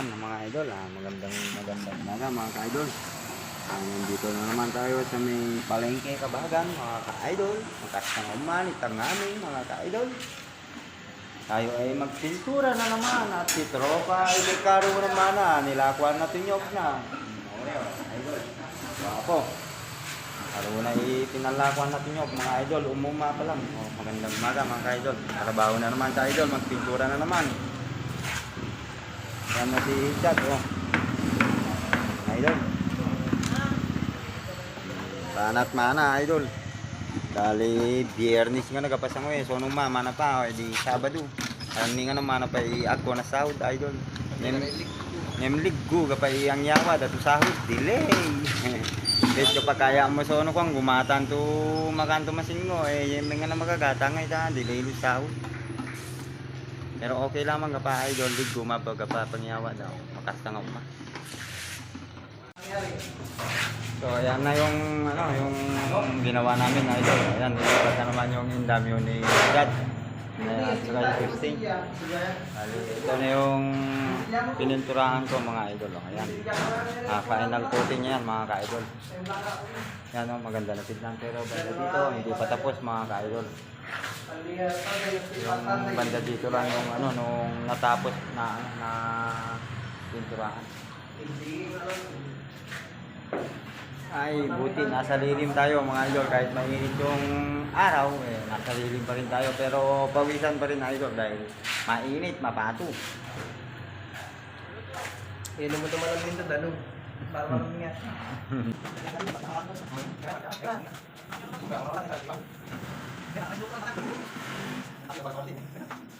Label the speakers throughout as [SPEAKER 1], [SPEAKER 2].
[SPEAKER 1] Ayan mga idol, ah, magandang magandang umaga mga ka-idol. Ah, nandito na naman tayo sa may palengke kabagan mga ka-idol. Magkastang umalitang namin mga ka-idol. Tayo ay magpintura na naman at si Tropa ay may karo naman na nilakuan na tunyok na. Okay, mga idol. Wapo. Karo na ipinalakuan na tunyok mga idol. Umuma pa lang. Oh, magandang umaga mga ka-idol. Trabaho na naman sa idol. Magpintura na naman. Na si Chad, oh. Idol. Panat mana, idol. Dali, biyernes nga nagapasang eh. So, nung mama na pa, oh, di Sabado. Ni nga naman na pa ako na sahod, idol. Nem, nemliggo ka pa ang yawa, dato sahod, delay. Dito pa kaya mo so ano kung gumatan to makanto masingo eh yung nga na magagata nga ita delay lu sahod. Pero okay lamang ka idol, dig gumabag ka pa pangyawa daw. Makasta nga uma. So ayan na yung ano yung ginawa namin idol. Ayan, nilipat na naman yung indamyo ni Dad. Ayan, at saka yung ito na yung pininturahan ko mga idol. oh. Ayan. Ah, final coating yan mga ka-idol. Yan oh, maganda na tignan pero banda dito hindi pa tapos mga ka-idol. Yung banda dito lang yung ano nung natapos na na pinturahan. Ay, buti nasa lilim tayo mga idol kahit mainit yung araw eh nasa lilim pa rin tayo pero pawisan pa rin idol dahil mainit, mapato.
[SPEAKER 2] Inom mo naman ang lindot, ano? Para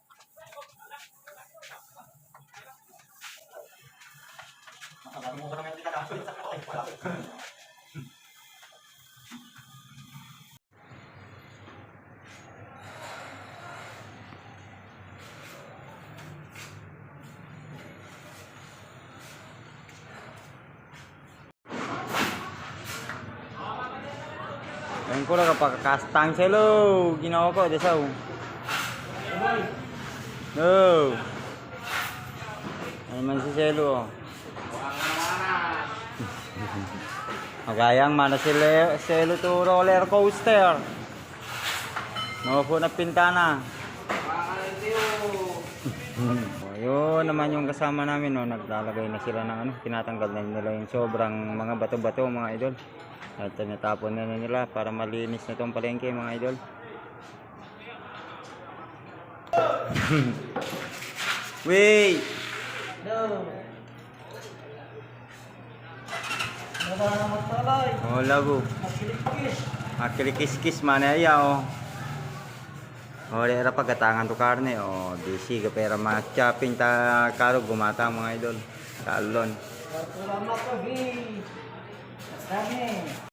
[SPEAKER 1] hindi na mo mga Ayun ko lang kapag kastang selo, ginawa ko, desaw. No. Ayun man si Selo. oh. Magayang mana si Le Selo to roller coaster. No po na pintana. oh, yun naman yung kasama namin no, naglalagay na sila ng ano, tinatanggal na nila yung sobrang mga bato-bato mga idol. At tinatapon na nila para malinis na tong palengke mga idol. Wait!
[SPEAKER 2] No.
[SPEAKER 1] Oh, lago.
[SPEAKER 2] Makilikis.
[SPEAKER 1] Akilikis-kis mana ya oh. Oh, di era pagkatangan to karne oh, disi ka pera mas chopping ta karo gumata mga idol. Kalon.
[SPEAKER 2] Salamat ka.